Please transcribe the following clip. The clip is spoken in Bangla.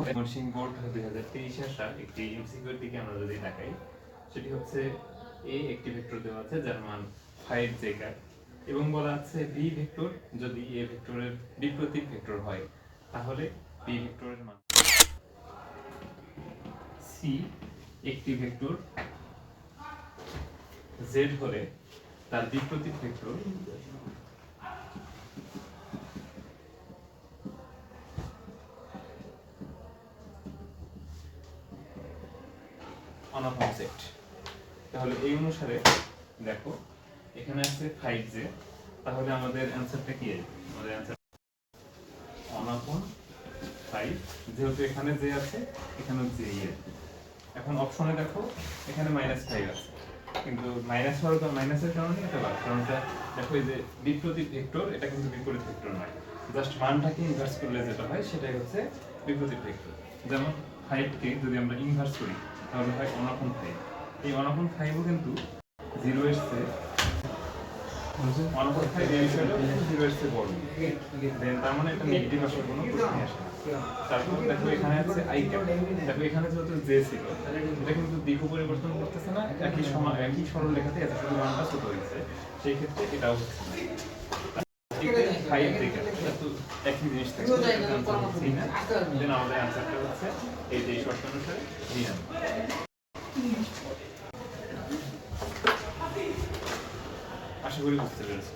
ময়মনসিংহ বোর্ড দুই হাজার তেইশে আসা একটি এমসিকিউর দিকে আমরা যদি তাকাই, সেটি হচ্ছে এ একটি ভেক্টর দেওয়া আছে, যার মান ফাইভ জেকার এবং বলা আছে বি ভেক্টর যদি এ ভেক্টরের বিপ্রতীক ভেক্টর হয়, তাহলে বি ভেক্টরের মান সি একটি ভেক্টর জেড হলে তার বিপ্রতীক ভেক্টর অনাপন সেট তাহলে এই অনুসারে দেখো, এখানে আছে ফাইভ জে তাহলে আমাদের অ্যান্সারটা কি আসবে? আমাদের অ্যান্সার অনাপন ফাইভ যেহেতু এখানে যে আছে এখানে জে আছে এখন অপশনে দেখো, এখানে মাইনাস ফাইভ আছে। কিন্তু মাইনাস হওয়ার কারণ মাইনাসের কারণে এটা বাদ কারণটা দেখো এই যে বিপরীত ভেক্টর এটা কিন্তু বিপরীত ভেক্টর নয়। জাস্ট মানটাকে ইনভার্স করলে যেটা হয়, সেটাই হচ্ছে বিপরীত ভেক্টর যেমন ফাইভকে যদি আমরা ইনভার্স করি, তাহলে হয় অনাপন ফাইভ এই অনাপন ফাইভও কিন্তু জিরো এসছে অনাপন ফাইভ এই বিষয়টা জিরো এসছে বড়। দেন তার এটা নেগেটিভ আসার কোনো প্রশ্নই আসে তারপর দেখো এখানে আছে দেখো এখানে কিন্তু পরিবর্তন করতেছে না সরল লেখাতে এত সেই ক্ষেত্রে এটাও হচ্ছে একই জিনিস থাকে দেন আমাদের অ্যান্সারটা হচ্ছে এই যে শর্ত অনুসারে দিয়ে আশা করি বুঝতে পেরেছ